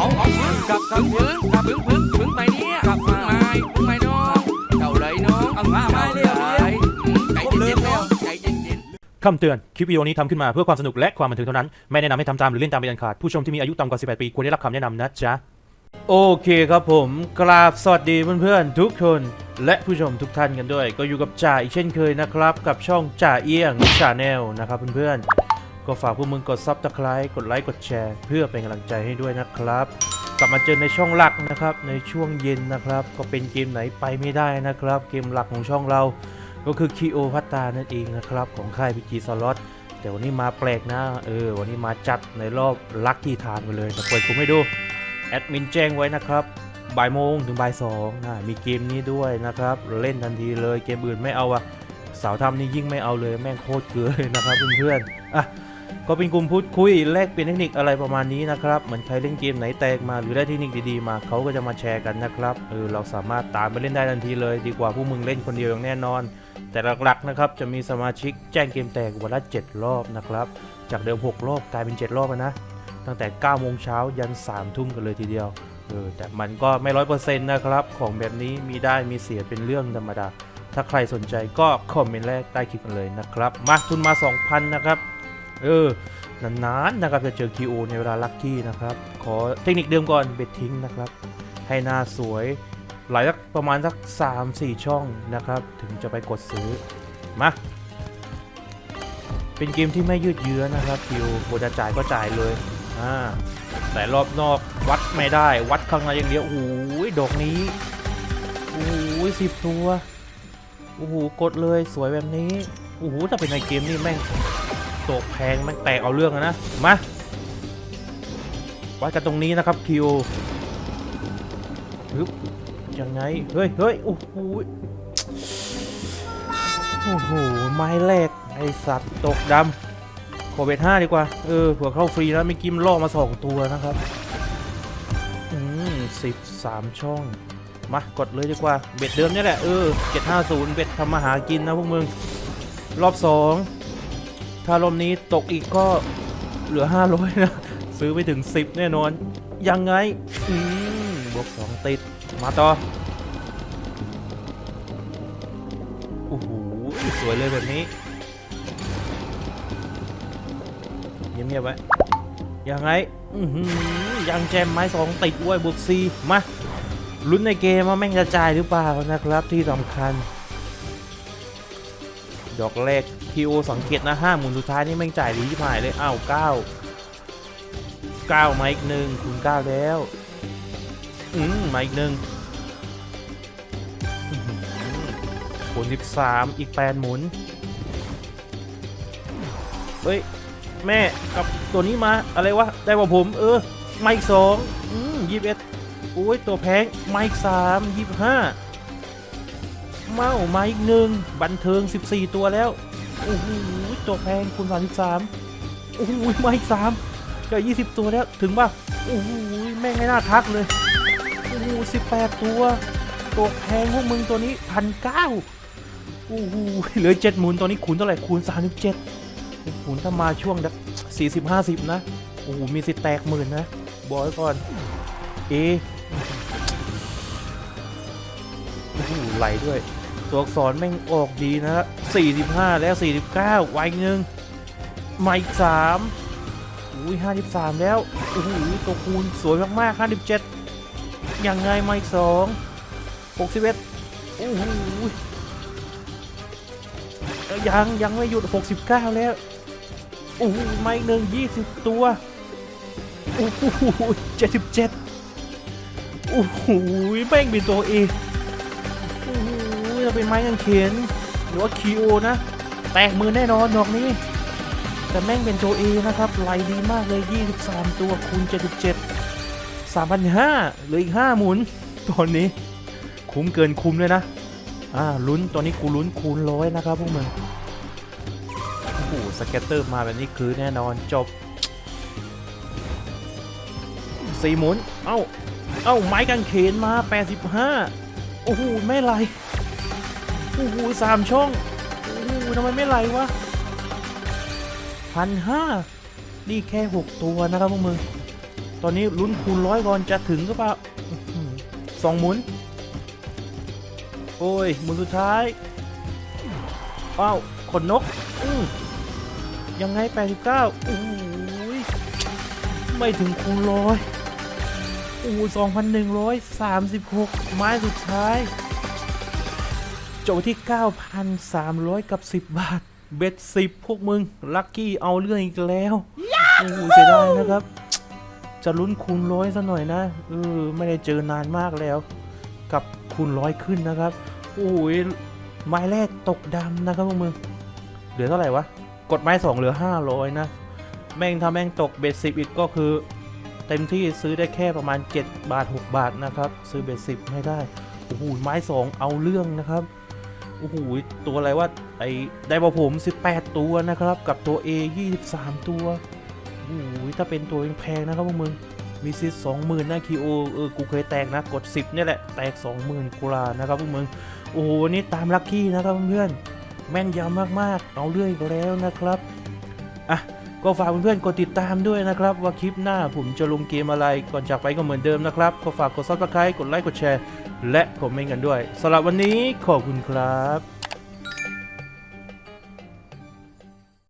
เอาเอาพึ่งกับกับพึ่งกับพึ่งพึ่งพึ่งไปเนี่ยกับพึ่งไม้พึ่งไม้น้องเจ้าเลยน้องเอามาไม้เร็วเยใจเย็นๆแล้วใจเย็นๆคำเตือน คลิปวิดีโอนี้ทำขึ้นมาเพื่อความสนุกและความบันเทิงเท่านั้น ไม่แนะนำให้ทำตามหรือเล่นตามเป็นอันขาด ผู้ชมที่มีอายุต่ำกว่า 18 ปีควรได้รับคำแนะนำนะจ๊ะ โอเคครับผม กราบสวัสดีเพื่อนๆทุกคน และผู้ชมทุกท่านกันด้วย ก็อยู่กับจ่าอีกเช่นเคยนะครับ กับช่องจ่าเอี้ยงชาแนลนะครับเพื่อนๆ ก็ฝากพวกมึงกดซับสไคร b ์กดไลค์กดแชร์ เพื่อเป็นกำลังใจให้ด้วยนะครับ กลับมาเจอในช่องหลักนะครับ ในช่วงเย็นนะครับ ก็เป็นเกมไหนไปไม่ได้นะครับ เกมหลักของช่องเรา ก็คือคีโอพัตตานั่นเองนะครับ ของค่ายพีจีสล็อตแต่วันนี้มาแปลกนะ เออ วันนี้มาจัดในรอบลัคกี้ทานไปเลยแต่เปิดผมให้ดู แอดมินแจ้งไว้นะครับ บ่ายโมงถึงบ่ายสองนะมีเกมนี้ด้วยนะครับ เล่นทันทีเลย เกมอื่นไม่เอาอะสาวทำนี่ยิ่งไม่เอาเลย แม่งโคตรเกลือเลยนะครับเพื่อนๆ อะ ก็เป็นกลุ่มพูดคุยแลกเปลี่ยนเทคนิคอะไรประมาณนี้นะครับ เหมือนใครเล่นเกมไหนแตกมาหรือได้เทคนิคดีๆมาเขาก็จะมาแชร์กันนะครับเออเราสามารถตามไปเล่นได้ทันทีเลย ดีกว่าพวกมึงเล่นคนเดียวอย่างแน่นอน แต่หลักๆนะครับจะมีสมาชิกแจ้งเกมแตกวันละ7รอบนะครับจากเดิม 6 รอบกลายเป็น 7 รอบแล้วนะตั้งแต่9โมงเช้ายัน3ทุ่มกันเลยทีเดียวเออแต่มันก็ไม่ร้อยเปอร์เซ็นต์นะครับ ของแบบนี้มีได้มีเสียเป็นเรื่องธรรมดา ถ้าใครสนใจก็คอมเมนต์แรกใต้คลิปกันเลยนะครับ มาทุนมา 2,000 นะครับ เออนานๆนะครับจะเจอ QO ในเวลาลัคกี้นะครับ ขอเทคนิคเดิมก่อนเบ็ดทิ้งนะครับ ให้หน้าสวยหลายสักประมาณสัก 3-4 ช่องนะครับ ถึงจะไปกดซื้อ มา เป็นเกมที่ไม่ยืดเยื้อนะครับคิวบจะจ่ายก็จ่ายเลยอ่าแต่รอบนอกวัดไม่ได้วัดข้างในอย่างเดียวโอ้โหดอกนี้โอ้โหสิบตัวโอ้โหกดเลยสวยแบบนี้โอ้โหถ้าเป็นในเกมนี่แม่ง ตกแพงแม่งแตกเอาเรื่องอะนะ มาวัดกันตรงนี้นะครับคิวฮึบยังไง เฮ้ยเฮ้ยโอ้โหโอ้โห ไม้แรก ไอสัตว์ตกดำขอเบ็ดห้าดีกว่า เออเผื่อเข้าฟรีแล้วไม่กิมล่อมาสองตัวนะครับ อืมสิบสามช่อง มากดเลยดีกว่า เบ็ดเดิมนี่แหละ เออเจ็ดห้าศูนย์เบ็ดทำมาหากินนะพวกมึง รอบสอง ถ้ารอบนี้ตกอีกก็เหลือห้าร้อยนะ ซื้อไปถึงสิบแน่นอน ยังไง อืมบวกสองติด มาต่อ โอ้โห สวยเลยแบบนี้ เงียบๆไว้ ยังไง อืยังแจมไม้สองติดไว้ยบวกซีมาลุ้นในเกมว่าแม่งจะจ่ายหรือเปล่านะครับที่สำคัญ ดอกแรกคิวสังเกตนะห้าหมุนสุดท้ายนี่แม่งจ่ายดีที่หายเลยอ้าวเก้าเก้ามาอีกหนึ่งคูณเก้าแล้วอืมมาอีกหนึ่งอื้อหือหมุน13อีก8หมุนเฮ้ยแม่กับตัวนี้มาอะไรวะได้ว่าผม เออมาอีกสองอืมยี่สิบเอ็ดโอ้ยตัวแพงมาอีกสามยี่สิบห้า เมามาอีกหนึ่งบันเทิง 14 ตัวแล้ว โอ้โหตัวแพงคูณ33โอ้โหมาอีกสามก็20 ตัวแล้วถึงป่ะโอ้โหแม่งไม่น่าทักเลยโอ้โห18 ตัว ตัวแพงพวกมึงตัวนี้พันเก้าโอ้โหเหลือเจ็ดหมุนตอนนี้คูณเท่าไหร่คูณสามสิบเจ็ดคูณถ้ามาช่วงแบบสี่สิบห้าสิบนะโอ้โหมีสิทธิ์แตกหมื่นนะบอกไว้ก่อนเอโอ้โหไหลด้วย ตัวอักษรแม่งออกดีนะสี่สิบห้าแล้วสี่สิบเก้าไวหนึ่งมาอีกสามอุ้ยห้าสิบสามแล้วโอ้โหตัวคูณสวยมากๆห้าสิบเจ็ดยังไงมาอีกสองหกสิบเอ็ดโอ้โหยยังยังไม่หยุด 69 แล้วโอ้โหไม่หนึ่ง20 ตัวโอ้โห77โอ้โหแม่งเป็นตัวเอง จะเป็นไม้กางเขนหรือว่าคีโอนะ แตกมือแน่นอนดอกนี้ แต่แม่งเป็นตัวเอนะครับไหลดีมากเลย 23 ตัวคูณ 77 3,500เหลืออีก 5 หมุน ตอนนี้คุ้มเกินคุ้มเลยนะ อ่าลุ้นตอนนี้กูลุ้นคูณร้อยนะครับพวกมึงโอ้โหสเก็ตเตอร์มาแบบนี้คือแน่นอนจบสี่หมุน เอ้า เอ้า ไม้กางเขนมา 85 โอ้โห ไม่ไหล อ้โหสามช่องโอ้โหทำไมไม่ไหลวะพันห้านี่แค่ 6 ตัวนะครับพวกมึง ตอนนี้ลุ้นคูณร้อยก่อนจะถึงหรือเปล่าสองหมุน โอ้ย หมุนสุดท้ายอ้าวขนนกอืยังไง 89โอ้ยไม่ถึงคูณร้อยโอ้ย2136ไม้สุดท้าย จทย์ที่ 9,300 กับ 10 บาท เบ็ด10 พวกมึง ลัคกี้เอาเรื่องอีกแล้วโอ้โหเสียดายนะครับ จะลุ้นคูณร้อยซะหน่อยนะเออไม่ได้เจอนานมากแล้ว กับคูณร้อยขึ้นนะครับโอ้ยไม้แรกตกดำนะครับพวกมึงเหลือเท่าไหร่วะ กดไม้สองเหลือ 500 นะ แม่งถ้าแม่งตกเบ็ดสิบอีกก็คือ เต็มที่ซื้อได้แค่ประมาณ 7 บาท 6 บาทนะครับ ซื้อเบ็ดสิบไม่ได้โอ้โหไม้สองเอาเรื่องนะครับ โอ้โหตัวอะไรว่าไอ้ไดบอผม 18 ตัวนะครับ กับตัว A 23 ตัวโอ้โหถ้าเป็นตัวแพงๆนะครับพวกมึงมีซิสสองหมื่นนะคีโอเออกูเคยแตกนะกด 10เนี่ยแหละแตก 20,000กุลานะครับพวกมึงโอ้โหนี่ตามลัคกี้นะครับเพื่อนแม่นยำมากๆ เอาเรื่อยอีกแล้วนะครับอะ ก็ฝากเพื่อนๆกดติดตามด้วยนะครับ ว่าคลิปหน้าผมจะลงเกมอะไรก่อนจากไปก็เหมือนเดิมนะครับ ก็ฝากกดซับสไครต์กดไลค์กดแชร์ และคอมเมนต์กันด้วยสำหรับวันนี้ขอบคุณครับ